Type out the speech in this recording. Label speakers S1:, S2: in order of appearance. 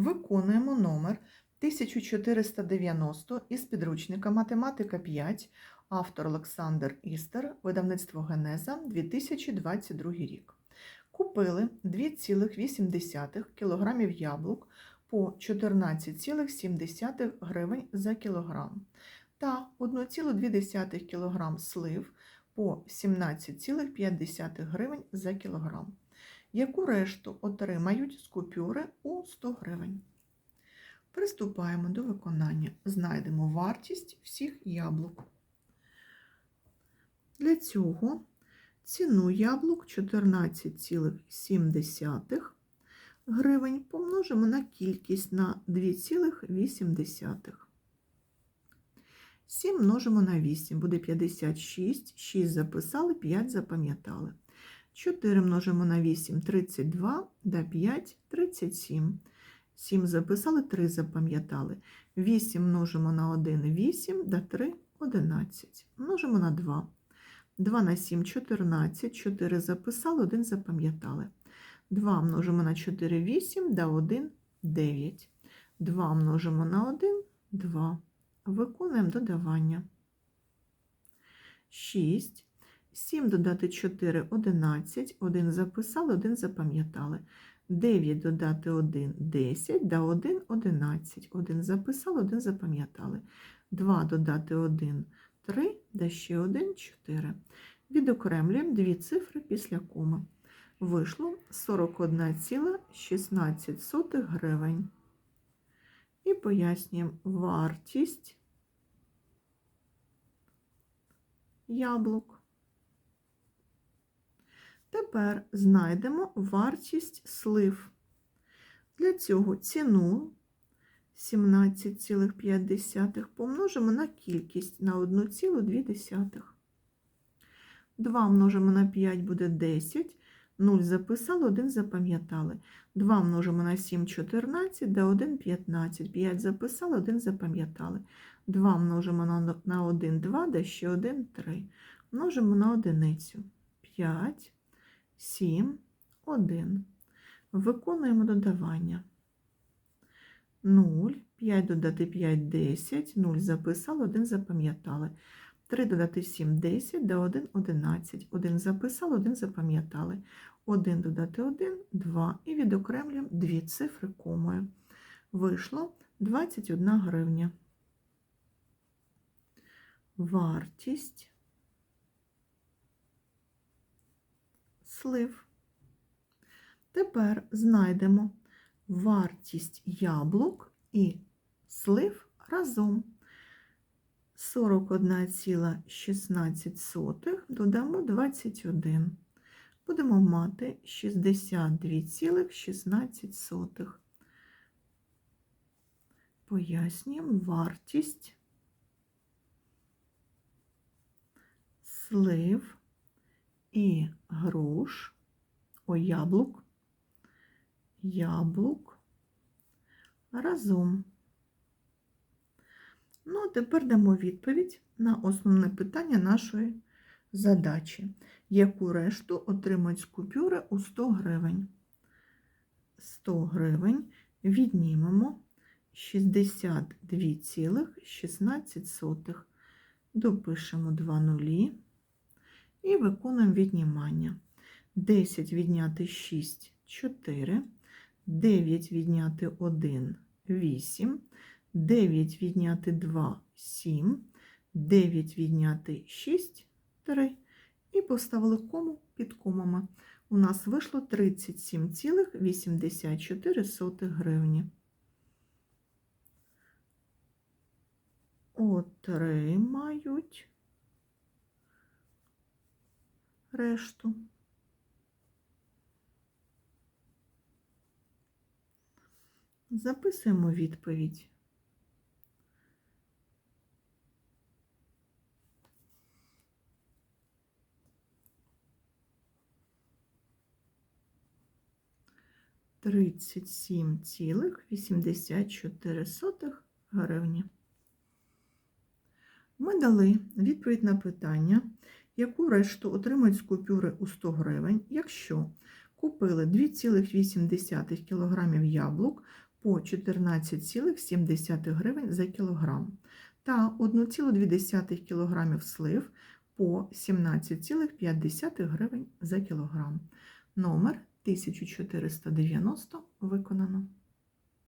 S1: Виконуємо номер 1490 із підручника Математика 5, автор Олександр Істер, видавництво Генеза, 2022 рік. Купили 2,8 кг яблук по 14,7 гривень за кілограм та 1,2 кг слив по 17,5 гривень за кілограм яку решту отримають з купюри у 100 гривень. Приступаємо до виконання. Знайдемо вартість всіх яблук. Для цього ціну яблук 14,7 гривень помножимо на кількість на 2,8. 7 множимо на 8, буде 56, 6 записали, 5 запам'ятали. 4 множимо на 8 32, да 5 37. 7 записали, 3 запам'ятали. 8 множимо на 1 8, да 3 11. Множимо на 2. 2 на 7 14, 4 записали, 1 запам'ятали. 2 множимо на 4 8, да 1 9. 2 множимо на 1 2. Виконуємо додавання. 6. 7 додати 4 11, 1 записали, 1 запам'ятали. 9 додати 1 10, да 1 11, 1 записали, 1 запам'ятали. 2 додати 1 3, да ще 1 4. Відокремлюємо дві цифри після коми. Вийшло 41,16 гривень. І пояснюємо вартість яблук. Тепер знайдемо вартість слив. Для цього ціну 17,5 помножимо на кількість на 1,2. 2 множимо на 5 буде 10. 0 записали, 1 запам'ятали. 2 множимо на 7 14, да 1 15. 5 записали, 1 запам'ятали. 2 множимо на 1 2, да ще 1 3. Множимо на одиницю. 5. 7, 1. Виконуємо додавання. 0, 5 додати 5, 10, 0 записали, 1 запам'ятали. 3 додати 7, 10, да 1, 11. 1 записали, 1 запам'ятали. 1 додати 1, 2. І відокремлюємо дві цифри комою. Вийшло 21 гривня. Вартість слив. Тепер знайдемо вартість яблук і слив разом. 41,16 додамо 21. Будемо мати 62,16. Пояснюємо вартість слив і груш, о, яблук, яблук разом. Ну, а тепер дамо відповідь на основне питання нашої задачі, яку решту отримують з купюри у 100 гривень. 100 гривень віднімемо 62,16. Допишемо 2 нулі і виконуємо віднімання. 10 відняти 6 4, 9 відняти 1 8, 9 відняти 2 7, 9 відняти 6 3. І поставили кому під комами. У нас вийшло 37,84 гривні. Отримають решту. Записуємо відповідь. Тридцять сім цілих вісімдесят чотири сотих гривні. Ми дали відповідь на питання, яку решту отримають з купюри у 100 гривень, якщо купили 2,8 кг яблук по 14,7 гривень за кілограм та 1,2 кг слив по 17,5 гривень за кілограм. Номер 1490 виконано.